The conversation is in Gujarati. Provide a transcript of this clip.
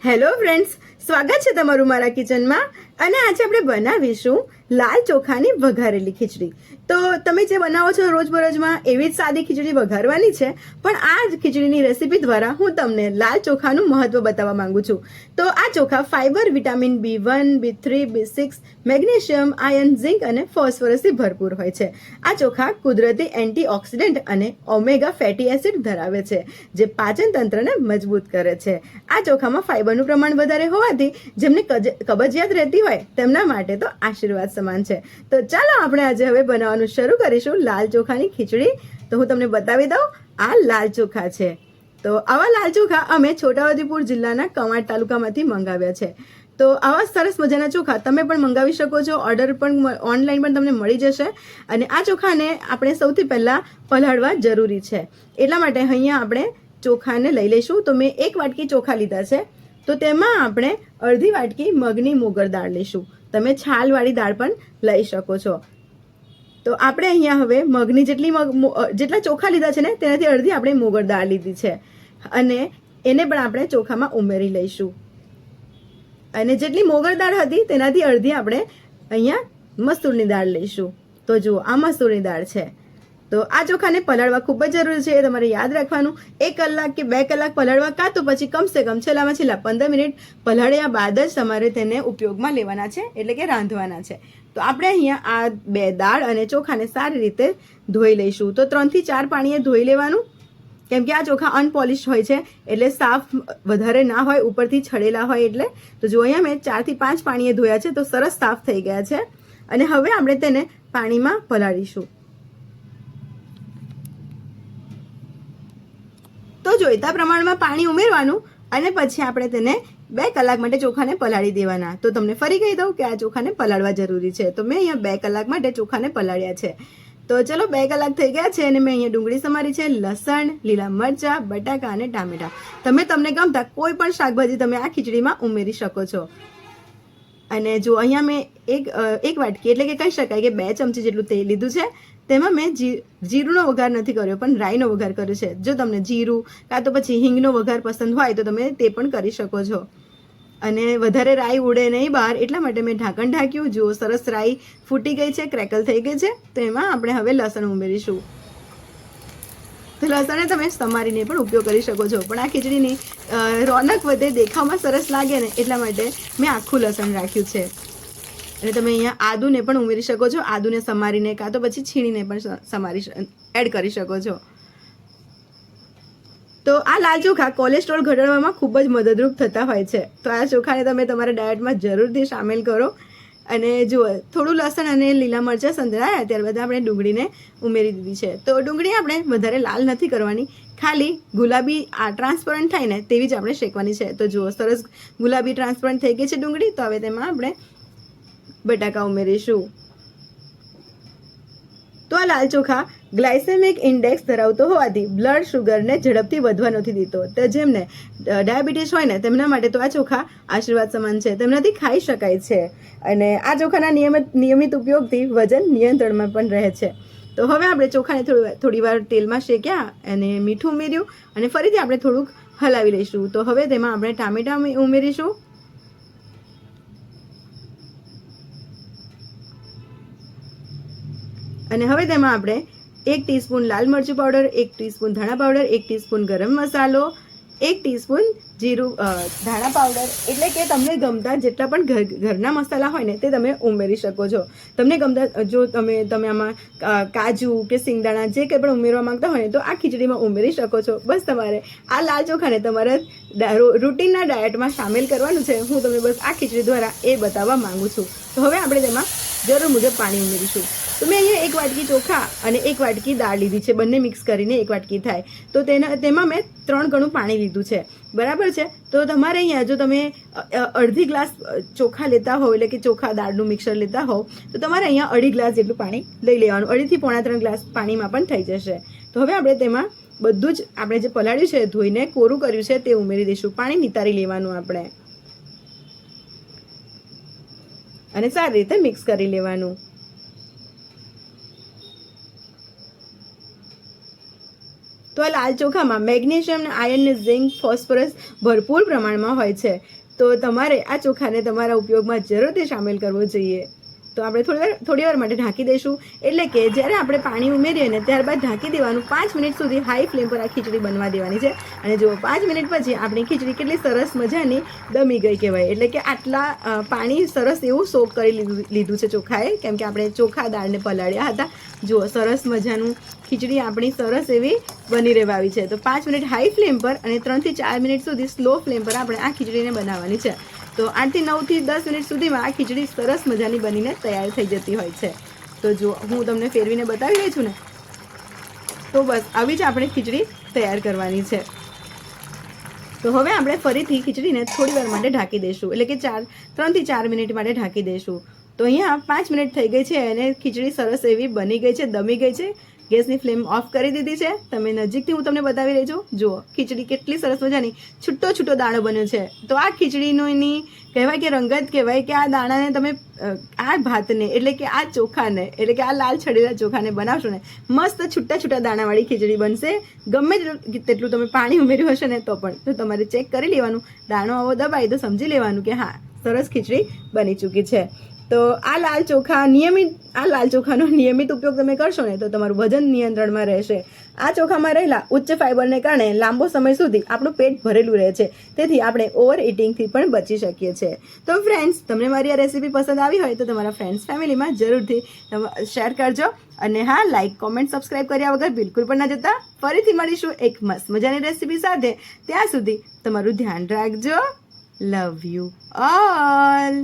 હેલો ફ્રેન્ડ્સ સ્વાગત છે તમારું મારા કિચનમાં. અને આજે આપણે બનાવીશું લાલ ચોખાની વઘારેલી ખીચડી. તો તમે જે બનાવો છો રોજબરોજમાં, એવી જ સાદી ખીચડી વઘારવાની છે. પણ આ જ ખીચડીની રેસીપી દ્વારા હું તમને લાલ ચોખાનું મહત્વ બતાવવા માંગુ છું. તો આ ચોખા fibre vitamin B one, B three, B six, magnesium iron zinc અને ફોસ્ફરસથી ભરપૂર હોય છે. આ ચોખા કુદરતી એન્ટીઓક્સિડન્ટ અને ઓમેગા ફેટી એસિડ ધરાવે છે, જે પાચન તંત્રને મજબૂત કરે છે. આ ચોખામાં ફાઇબરનું પ્રમાણ વધારે હોવાથી જેમને કબજિયાત રહેતી હોય તેમના માટે તો આશીર્વાદ સમાન છે. તો ચાલો આપણે આજે હવે બનાવવાનું શરૂ કરીશું લાલ ચોખાની ખીચડી. તો હું તમને બતાવી દઉં, આ લાલ ચોખા છે. તો આવા લાલ ચોખા અમે છોટાઉદેપુર જિલ્લાના કવાંટ તાલુકામાંથી મંગાવ્યા છે. તો આવા સરસ મજાના ચોખા તમે પણ મંગાવી શકો છો, ઓર્ડર પણ ઓનલાઈન પણ તમને મળી જશે. અને આ ચોખાને આપણે સૌથી પહેલાં પલાળવા જરૂરી છે. એટલા માટે અહીંયા આપણે ચોખાને લઈ લઈશું. તો મેં એક વાટકી ચોખા લીધા છે. તો તેમાં આપણે અડધી વાટકી મગની મોગર દાળ લઈશું. તમે છાલવાળી દાળ પણ લઈ શકો છો. તો આપણે અહીંયા હવે મગની જેટલી મગ જેટલા ચોખા લીધા છે ને, તેનાથી અડધી આપણે મોગર દાળ લીધી છે. અને એને પણ આપણે ચોખામાં ઉમેરી લઈશું. અને જેટલી મોગર દાળ હતી, તેનાથી અડધી આપણે અહીંયા મસૂરની દાળ લઈશું. તો જુઓ, આ મસૂરની દાળ છે. તો આ ચોખાને પલાળવા ખૂબ જ જરૂરી છે, એ તમારે યાદ રાખવાનું. એક કલાક કે બે કલાક પલાળવા કાં તો પછી કમસે કમ છેલ્લામાં છેલ્લા પંદર મિનિટ પલાળ્યા બાદ જ તમારે તેને ઉપયોગમાં લેવાના છે, એટલે કે રાંધવાના છે. તો આપણે અહીંયા આ બે દાળ અને ચોખાને સારી રીતે ધોઈ લઈશું. તો ત્રણથી ચાર પાણીએ ધોઈ લેવાનું. કેમ કે આ ચોખા અનપોલિશ હોય છે, એટલે સાફ વધારે ના હોય, ઉપરથી છડેલા હોય એટલે. તો જો અહીંયા મેં ચારથી પાંચ પાણીએ ધોયા છે, તો સરસ સાફ થઈ ગયા છે. અને હવે આપણે તેને પાણીમાં પલાળીશું. જોઈતા પ્રમાણમાં પાણી ઉમેરવાનું અને પછી આપણે તેને બે કલાક માટે ચોખાને પલાળી દેવાના. તો તમને ફરી કહી દઉં કે આ ચોખાને પલાળવા જરૂરી છે. તો મેં અહીંયા બે કલાક માટે ચોખાને પલાળ્યા છે. તો ચલો બે કલાક થઈ ગયા છે અને મેં અહીંયા ડુંગળી સમારી છે, લસણ, લીલા મરચાં, બટાકા અને ટામેટા. તમે તમને ગમતા કોઈ પણ શાકભાજી તમે આ ખીચડીમાં ઉમેરી શકો છો. અને જો અહીંયા મેં એક એક વાટકી, એટલે કે કહી શકાય કે બે ચમચી જેટલું તેલ લીધું છે, તેમાં મેં જી, જીરુંનો વઘાર નથી કર્યો, પણ રાઈનો વઘાર કર્યો છે. જો તમને જીરું કાં તો પછી હિંગનો વઘાર પસંદ હોય, તો તમે તે પણ કરી શકો છો. અને વધારે રાઈ ઉડે નહીં બહાર, એટલા માટે મેં ઢાંકણ ઢાંક્યું. જો સરસ રાઈ ફૂટી ગઈ છે, ક્રેકલ થઈ ગઈ છે, તો એમાં આપણે હવે લસણ ઉમેરીશું. તો લસણને તમે સમારીને પણ ઉપયોગ કરી શકો છો. પણ આ ખીચડીની રોનક વધે, દેખાવમાં સરસ લાગે ને એટલા માટે મેં આખું લસણ રાખ્યું છે. અને તમે અહીંયા આદુને પણ ઉમેરી શકો છો. આદુને સમારીને કાં તો પછી છીણીને પણ સમારી એડ કરી શકો છો. તો આ લાલ ચોખા કોલેસ્ટ્રોલ ઘટાડવામાં ખૂબ જ મદદરૂપ થતા હોય છે. તો આ ચોખાને તમે તમારા ડાયટમાં જરૂરથી સામેલ કરો. અને જુઓ, થોડું લસણ અને લીલા મરચાં સંતળાયા ત્યારબાદ આપણે ડુંગળીને ઉમેરી દીધી છે. તો ડુંગળી આપણે વધારે લાલ નથી કરવાની, ખાલી ગુલાબી, આ ટ્રાન્સપરન્ટ થાય ને તેવી જ આપણે શેકવાની છે. તો જુઓ, સરસ ગુલાબી ટ્રાન્સપરન્ટ થઈ ગઈ છે ડુંગળી, તો હવે તેમાં આપણે બટાકા ઉમેરીશું. તો આ લાલ ચોખા ગ્લાયસેમિક ઇન્ડેક્સ ધરાવતો હોવાથી બ્લડ શુગરને ઝડપથી વધવા નથી દીધો તો જેમને ડાયાબિટીસ હોય ને, તેમના માટે તો આ ચોખા આશીર્વાદ સમાન છે. તેમનાથી ખાઈ શકાય છે. અને આ ચોખાના નિયમિત નિયમિત ઉપયોગથી વજન નિયંત્રણમાં પણ રહે છે. તો હવે આપણે ચોખાને થોડી થોડી વાર તેલમાં શેક્યા અને મીઠું ઉમેર્યું અને ફરીથી આપણે થોડુંક હલાવી લઈશું. તો હવે તેમાં આપણે ટામેટા ઉમેરીશું. અને હવે તેમાં આપણે એક ટીસ્પૂન લાલ મરચું પાવડર, એક ટીસ્પૂન ધાણા પાવડર, એક ટીસ્પૂન ગરમ મસાલો, એક ટીસ્પૂન જીરું ધાણા પાવડર. એટલે કે તમને ગમતા જેટલા પણ ઘર, ઘરના મસાલા હોય ને તે તમે ઉમેરી શકો છો. તમને ગમતા, જો તમે તમે આમાં કાજુ કે સિંગદાણા જે કંઈ પણ ઉમેરવા માંગતા હોય ને તો આ ખીચડીમાં ઉમેરી શકો છો. બસ તમારે આ લાલ ચોખાને તમારે રૂટીનના ડાયટમાં સામેલ કરવાનું છે. હું તમને બસ આ ખીચડી દ્વારા એ બતાવવા માગું છું. તો હવે આપણે તેમાં જરૂર મુજબ પાણી ઉમેરીશું. તો મેં અહીંયા એક વાટકી ચોખા અને એક વાટકી દાળ લીધી છે. બંને મિક્સ કરીને એક વાટકી થાય. તો તેના, તેમાં મેં ત્રણ ગણું પાણી લીધું છે. બરાબર છે? તો તમારે અહીંયા જો તમે અડધી ગ્લાસ ચોખા લેતા હોવ, એટલે કે ચોખા દાળનું મિક્સર લેતા હોવ, તો તમારે અહીંયા અઢી ગ્લાસ જેટલું પાણી લઈ લેવાનું. અઢીથી પોણા ત્રણ ગ્લાસ પાણીમાં પણ થઈ જશે. તો હવે આપણે તેમાં બધું જ આપણે જે પલાળ્યું છે, ધોઈને કોરું કર્યું છે, તે ઉમેરી દઈશું. પાણી નિતારી લેવાનું આપણે. અને સારી રીતે મિક્સ કરી લેવાનું. તો આ લાલ ચોખામાં મેગ્નેશિયમ આયર્ન ઝિંક, ફોસ્ફરસ ભરપૂર પ્રમાણમાં હોય છે. તો તમારે આ ચોખાને તમારા ઉપયોગમાં જરૂરથી સામેલ કરવો જોઈએ. તો આપણે થોડી વાર થોડી વાર માટે ઢાંકી દઈશું. એટલે કે જ્યારે આપણે પાણી ઉમેરીએ ને ત્યારબાદ ઢાંકી દેવાનું, પાંચ મિનિટ સુધી હાઈ ફ્લેમ પર આ ખીચડી બનવા દેવાની છે. અને જો પાંચ મિનિટ પછી આપણી ખીચડી કેટલી સરસ મજાની દમી ગઈ કહેવાય. એટલે કે આટલા પાણી સરસ એવું સોક કરી લીધું લીધું છે ચોખાએ. કેમ કે આપણે ચોખા દાળને પલાળ્યા હતા. જુઓ, સરસ મજાનું ખીચડી આપણી સરસ એવી બની રહેવા આવી છે. તો પાંચ મિનિટ હાઈ ફ્લેમ પર અને ત્રણથી ચાર મિનિટ સુધી સ્લો ફ્લેમ પર આપણે આ ખીચડીને બનાવવાની છે. તો આઠથી નવથી દસ મિનિટ સુધીમાં આ ખીચડી સરસ મજાની બનીને તૈયાર થઈ જતી હોય છે. તો જો હું તમને ફેરવીને બતાવી રહી છું ને, તો બસ આવી જ આપણે ખીચડી તૈયાર કરવાની છે. તો હવે આપણે ફરીથી ખીચડીને થોડી વાર માટે ઢાંકી દઈશું, એટલે કે ચાર, ત્રણથી ચાર મિનિટ માટે ઢાંકી દઈશું. તો અહીંયા પાંચ મિનિટ થઈ ગઈ છે અને ખીચડી સરસ એવી બની ગઈ છે, દમી ગઈ છે. ગેસની ફ્લેમ ઓફ કરી દીધી છે. તમે નજીકથી હું તમને બતાવી રહી છું. જુઓ, ખીચડી કેટલી સરસ મજાની, છૂટો છૂટો દાણો બન્યો છે. તો આ ખીચડીનો એની કહેવાય કે રંગત કહેવાય કે આ દાણાને તમે આ ભાતને એટલે કે આ ચોખાને, એટલે કે આ લાલ છડેલા ચોખાને બનાવશો ને, મસ્ત છૂટા છૂટા દાણાવાળી ખીચડી બનશે. ગમે તેટલું તમે પાણી ઉમેર્યું હશે ને તો પણ. તો તમારે ચેક કરી લેવાનું. દાણો આવો દબાય તો સમજી લેવાનું કે હા, સરસ ખીચડી બની ચૂકી છે. તો આ લાલ ચોખા નિયમિત, આ લાલ ચોખાનો નિયમિત ઉપયોગ તમે કરશો ને, તો તમારું વજન નિયંત્રણમાં રહેશે. આ ચોખામાં રહેલા ઉચ્ચ ફાઇબરને કારણે લાંબો સમય સુધી આપણું પેટ ભરેલું રહે છે. તેથી આપણે ઓવર ઇટિંગથી પણ બચી શકીએ છીએ. તો ફ્રેન્ડ્સ તમને મારી આ રેસીપી પસંદ આવી હોય તો તમારા ફ્રેન્ડ્સ ફેમિલીમાં જરૂરથી શેર કરજો. અને હા લાઇક કોમેન્ટ સબસ્ક્રાઇબ કર્યા વગર બિલકુલ પણ ના જતા. ફરીથી મળીશું એક મસ્ત મજાની રેસીપી સાથે. ત્યાં સુધી તમારું ધ્યાન રાખજો. Love you all